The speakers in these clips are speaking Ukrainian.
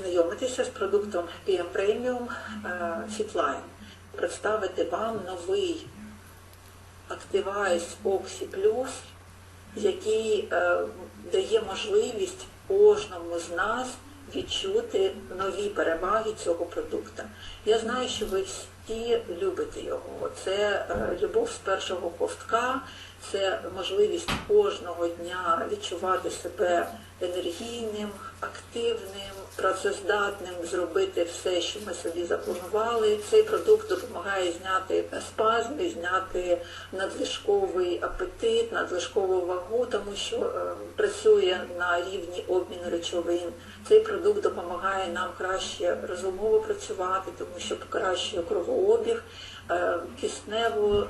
познайомитися з продуктом PM Premium е, Fitline, представити вам новий Activize Oxy Plus, який е, дає можливість кожному з нас відчути нові переваги цього продукту. Я знаю, що ви всі любите його. Це е, любов з першого ковтка, це можливість кожного дня відчувати себе енергійним, активним, працездатним, зробити все, що ми собі запланували. Цей продукт допомагає зняти спазми, зняти надлишковий апетит, надлишкову вагу, тому що е, працює на рівні обміну речовин. Цей продукт допомагає нам краще розумово працювати, тому що покращує кровообіг, е, кисневу е,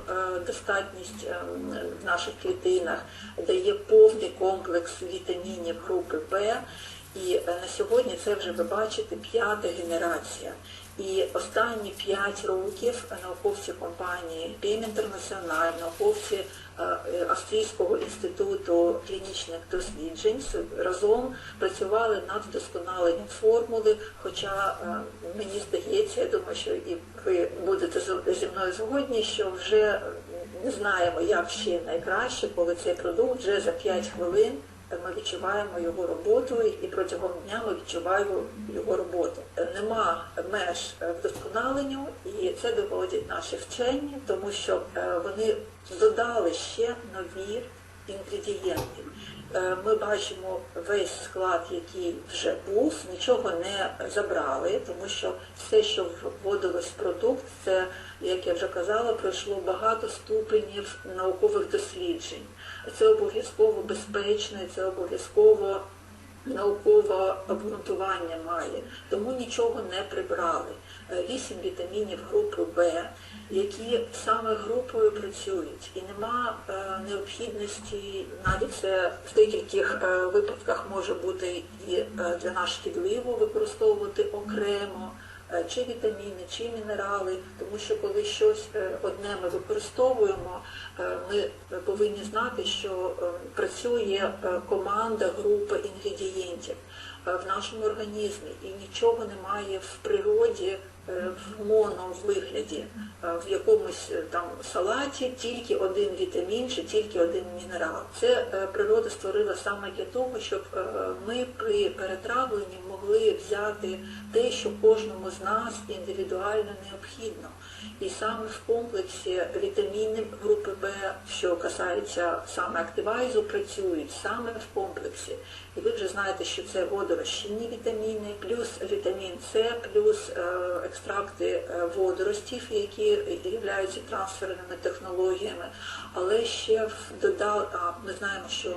достатність е, в наших клітинах, дає повний комплекс вітамінів групи Б. І е, на сьогодні це вже ви бачите п'ята генерація. І останні п'ять років науковці компанії PM International, науковці е, Австрійського інституту клінічних досліджень разом працювали над вдосконаленням формули. Хоча е, мені здається, я думаю, що і ви будете зі мною згодні, що вже не знаємо, як ще найкраще, коли цей продукт вже за 5 хвилин ми відчуваємо його роботу і протягом дня ми відчуваємо його роботу. Нема меж вдосконаленню, і це доводять наші вчені, тому що е, вони додали ще нові інгредієнти. Е, Ми бачимо весь склад, який вже був, нічого не забрали, тому що все, що вводилось в продукт, це, як я вже казала, пройшло багато ступенів наукових досліджень. Це обов'язково безпечно, це обов'язково наукове обґрунтування має, тому нічого не прибрали. Е, Вісім вітамінів групи Б, які саме групою працюють, і нема е, необхідності, навіть це в деяких е, випадках може бути і для нас шкідливо використовувати окремо. Е, Чи вітаміни, чи мінерали, тому що коли щось е, одне ми використовуємо, е, ми повинні знати, що працює команда, група інгредієнтів в нашому організмі, і нічого немає в природі е, в моновигляді, е, в якомусь е, там салаті тільки один вітамін чи тільки один мінерал. Це е, природа створила саме для того, щоб е, ми при перетравленні могли взяти те, що кожному з нас індивідуально необхідно. І саме в комплексі вітаміни групи Б, що касається саме активайзу, працюють саме в комплексі. Знаєте, що це водорозчинні вітаміни, плюс вітамін С, плюс е, екстракти е, водоростів, які являються трансферними технологіями. Але ще додав, ми знаємо, що е,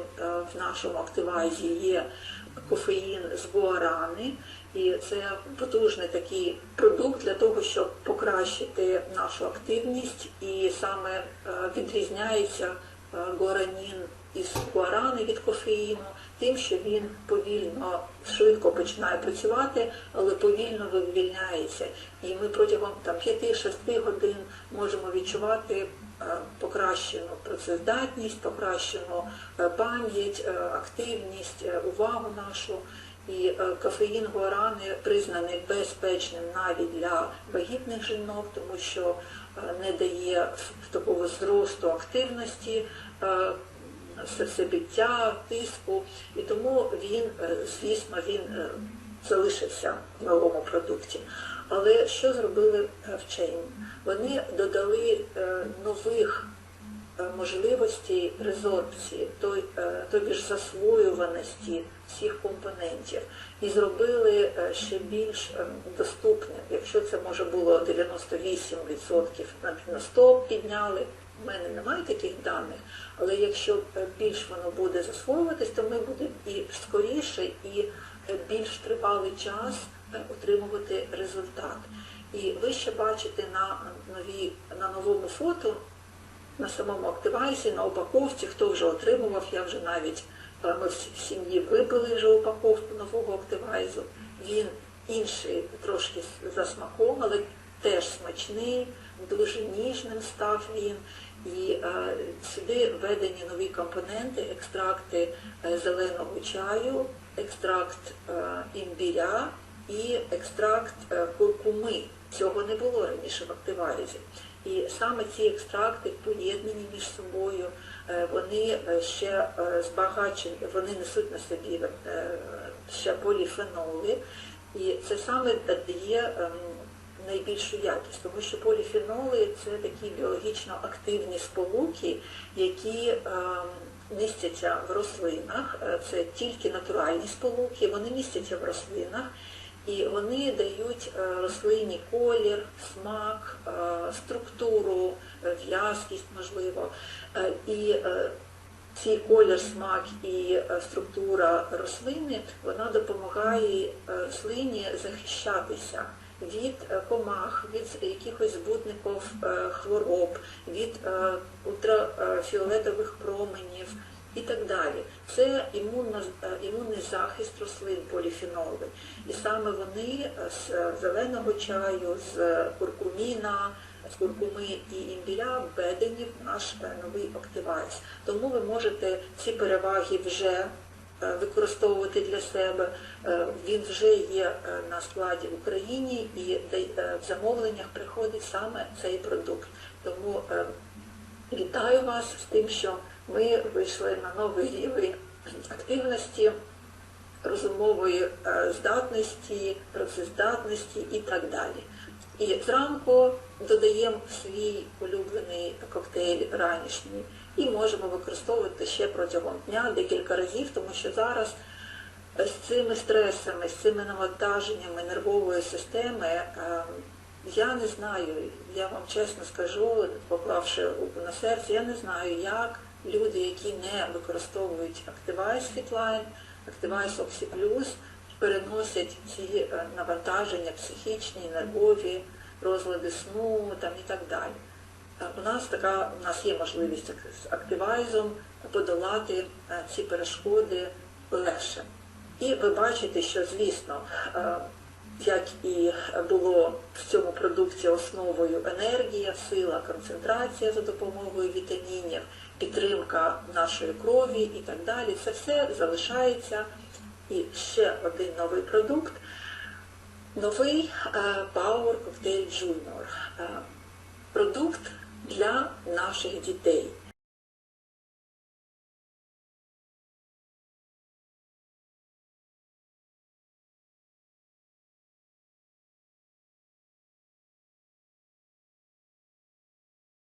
в нашому активайзі є кофеїн з гуарани, і це потужний такий продукт для того, щоб покращити нашу активність, і саме відрізняється гуаранін із гуарани від кофеїну, тим, що він повільно, швидко починає працювати, але повільно вивільняється. І ми протягом там 5-6 годин можемо відчувати е, покращену працездатність, покращену е, пам'ять, е, активність, увагу нашу. І е, кофеїн гуарани признаний безпечним навіть для вагітних жінок, тому що е, не дає такого зросту активності, е, серцебиття, тиску. І тому він, звісно, він залишився в новому продукті. Але що зробили вчені? Вони додали нових можливості резорбції, той, е, тобі ж засвоюваності всіх компонентів, і зробили е, ще більш е, доступним. Якщо це може було 98%, навіть на 100 підняли. У мене немає таких даних, але якщо е, більш воно буде засвоюватись, то ми будемо і скоріше, і е, більш тривалий час е, отримувати результат. І ви ще бачите на новій на новому фото на самому активайсі, на упаковці, хто вже отримував, я вже навіть е, ми в сім'ї випили вже упаковку нового активайзу. Він інший трошки за але теж смачний, дуже ніжним став він. І е, сюди введені нові компоненти, екстракти е, зеленого чаю, екстракт е, імбіря, і екстракт е, куркуми. Цього не було раніше в активайзі. І саме ці екстракти поєднані між собою, е, вони е, ще е, збагачені, вони несуть на собі ще поліфеноли, і це саме дає ем, найбільшу якість, тому що поліфеноли це такі біологічно активні сполуки, які ем, містяться в рослинах, це тільки натуральні сполуки, вони містяться в рослинах. І вони дають е, рослині колір, смак, е, структуру, е, в'язкість, можливо. І цей колір, смак і структура рослини вона допомагає рослині захищатися від комах, від якихось збутників хвороб, від ультрафіолетових променів і так далі. Це е, імунний захист рослин поліфеноли. І саме вони е, з зеленого чаю, з куркуміна, з куркуми і імбіря введені в наш новий Activize. Тому ви можете ці переваги вже е, використовувати для себе. Він вже є на складі в Україні і в замовленнях приходить саме цей продукт. Тому вітаю вас з тим, що ми вийшли на новий рівень активності, розумової е, здатності, працездатності і так далі. І зранку додаємо свій улюблений коктейль ранішній і можемо використовувати ще протягом дня декілька разів, тому що зараз з цими стресами, з цими навантаженнями нервової системи, е, я не знаю, я вам чесно скажу, поклавши руку на серце, я не знаю, як люди, які не використовують Activize Fitline, Activize Oxy Plus, переносять ці е, навантаження психічні, нервові, розлади сну там, і так далі. Е, У нас така у нас є можливість з активайзом подолати е, ці перешкоди легше. І ви бачите, що звісно, як і було в цьому продукті основою енергія, сила, концентрація за допомогою вітамінів, підтримка нашої крові і так далі, це все залишається. І ще один новий продукт новий е, Power Cocktail Junior. Е, Продукт для наших дітей.